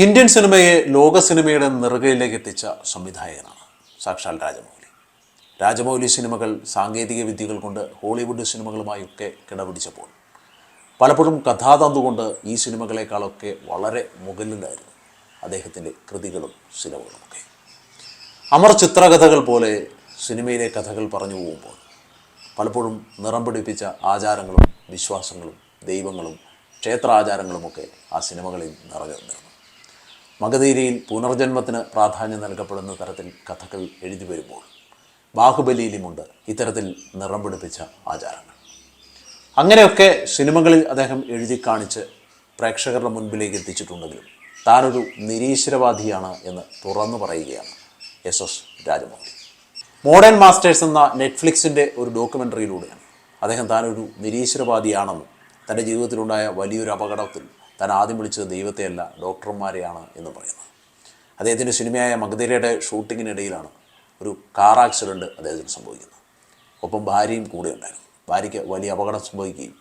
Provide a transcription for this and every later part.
Indian സിനിമയെ ലോക സിനിമയുടെ നെറുകയിലേക്ക് എത്തിച്ച സംവിധായകനാണ് സാക്ഷാൽ രാജമൗലി. രാജമൗലി സിനിമകൾ സാങ്കേതിക വിദ്യകൾ കൊണ്ട് ഹോളിവുഡ് സിനിമകളുമായൊക്കെ കിടപിടിച്ചപ്പോൾ പലപ്പോഴും കഥാതന്തു കൊണ്ട് ഈ സിനിമകളെക്കാളൊക്കെ വളരെ മുകളിലായിരുന്നു അദ്ദേഹത്തിന്റെ കൃതികളും സിനിമകളുമൊക്കെ. അമർ ചിത്രകഥകൾ പോലെ സിനിമയിലെ കഥകൾ പറഞ്ഞു പോകുമ്പോൾ പലപ്പോഴും നിറം പിടിപ്പിച്ച ആചാരങ്ങളും വിശ്വാസങ്ങളും ദൈവങ്ങളും ക്ഷേത്രാചാരങ്ങളുമൊക്കെ ആ സിനിമകളിൽ നിറഞ്ഞു നിന്നിരുന്നു മഗധീരയിൽ പുനർജന്മത്തിന് പ്രാധാന്യം നൽകപ്പെടുന്ന തരത്തിൽ കഥകൾ എഴുതി വരുമ്പോൾ ബാഹുബലിയിലുമുണ്ട് ഇത്തരത്തിൽ നിറം പിടിപ്പിച്ച ആചാരങ്ങൾ. അങ്ങനെയൊക്കെ സിനിമകളിൽ അദ്ദേഹം എഴുതി കാണിച്ച് പ്രേക്ഷകരുടെ മുൻപിലേക്ക് എത്തിച്ചിട്ടുണ്ടെങ്കിലും താനൊരു നിരീശ്വരവാദിയാണ് എന്ന് തുറന്നു പറയുകയാണ് S S Rajamouli modern masters എന്ന നെറ്റ്ഫ്ലിക്സിന്റെ ഒരു ഡോക്യുമെന്ററിയിലൂടെയാണ് അദ്ദേഹം താനൊരു നിരീശ്വരവാദിയാണെന്നും തന്റെ ജീവിതത്തിലുണ്ടായ വലിയൊരു അപകടത്തിൽ താൻ ആദ്യം വിളിച്ചത് ദൈവത്തെയല്ല ഡോക്ടർമാരെയാണ് എന്ന് പറയുന്നത് അദ്ദേഹത്തിന്റെ സിനിമയായ മഗധീരയുടെ ഷൂട്ടിങ്ങിനിടയിലാണ് ഒരു കാർ ആക്സിഡന്റ് അദ്ദേഹത്തിന് സംഭവിക്കുന്നത്. ഒപ്പം ഭാര്യയും കൂടെ ഉണ്ടായിരുന്നു. ഭാര്യയ്ക്ക് വലിയ അപകടം സംഭവിക്കുകയും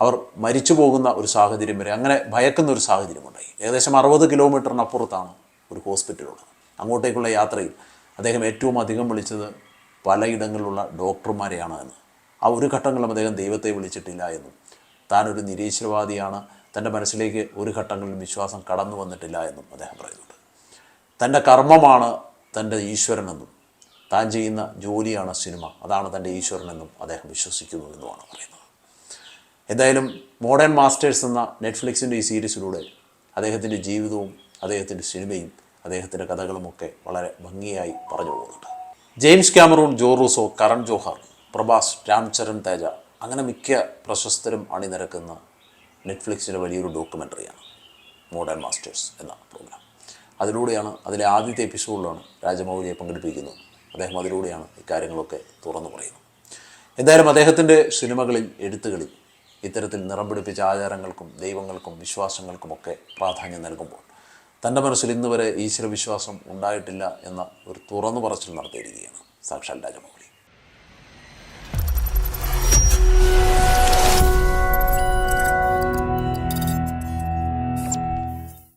അവർ മരിച്ചു പോകുന്ന ഒരു സാഹചര്യം വരെ അങ്ങനെ ഭയക്കുന്ന ഒരു സാഹചര്യമുണ്ടായി ഏകദേശം അറുപത് കിലോമീറ്ററിനപ്പുറത്താണ് ഒരു ഹോസ്പിറ്റലുള്ളത്. അങ്ങോട്ടേക്കുള്ള യാത്രയിൽ അദ്ദേഹം ഏറ്റവും അധികം വിളിച്ചത് പലയിടങ്ങളിലുള്ള ഡോക്ടർമാരെയാണ് എന്ന്. ആ ഒരു ഘട്ടങ്ങളും അദ്ദേഹം ദൈവത്തെ വിളിച്ചിട്ടില്ല എന്നും താനൊരു നിരീശ്വരവാദിയാണ് തന്റെ മനസ്സിലേക്ക് ഒരു ഘട്ടങ്ങളിലും വിശ്വാസം കടന്നു വന്നിട്ടില്ല എന്നും അദ്ദേഹം പറയുന്നുണ്ട്. തന്റെ കർമ്മമാണ് തന്റെ ഈശ്വരനെന്നും താൻ ചെയ്യുന്ന ജോലിയാണ് സിനിമ അതാണ് തന്റെ ഈശ്വരനെന്നും അദ്ദേഹം വിശ്വസിക്കുന്നു എന്നുമാണ് പറയുന്നത്. എന്തായാലും മോഡേൺ മാസ്റ്റേഴ്സ് എന്ന നെറ്റ്ഫ്ലിക്സിന്റെ ഈ സീരീസിലൂടെ അദ്ദേഹത്തിന്റെ ജീവിതവും അദ്ദേഹത്തിന്റെ സിനിമയും അദ്ദേഹത്തിന്റെ കഥകളുമൊക്കെ വളരെ ഭംഗിയായി പറഞ്ഞു പോകുന്നുണ്ട്. James Cameron Joe Russo Karan Johar Prabhas Ram Charan Teja അങ്ങനെ മിക്ക പ്രശസ്തരും അണിനിരക്കുന്ന നെറ്റ്ഫ്ലിക്സിന്റെ വലിയൊരു ഡോക്യുമെന്ററിയാണ്. മോഡേൺ മാസ്റ്റേഴ്സ് എന്ന പ്രോഗ്രാം. അതിലൂടെയാണ് അതിലെ ആദ്യത്തെ എപ്പിസോഡിലാണ് രാജമൗലിയെ പങ്കെടുപ്പിക്കുന്നത്. അദ്ദേഹം അതിലൂടെയാണ് ഇക്കാര്യങ്ങളൊക്കെ തുറന്നു പറയുന്നത്. എന്തായാലും അദ്ദേഹത്തിന്റെ സിനിമകളിൽ എഴുത്തുകളിൽ ഇത്തരത്തിൽ നിറം പിടിപ്പിച്ച ആചാരങ്ങൾക്കും ദൈവങ്ങൾക്കും വിശ്വാസങ്ങൾക്കുമൊക്കെ പ്രാധാന്യം നൽകുമ്പോൾ തന്റെ മനസ്സിൽ ഇന്ന് വരെ ഈശ്വരവിശ്വാസം ഉണ്ടായിട്ടില്ല എന്ന ഒരു തുറന്നു പറച്ചിൽ നടത്തിയിരിക്കുകയാണ് സാക്ഷാൽ രാജമൗലി.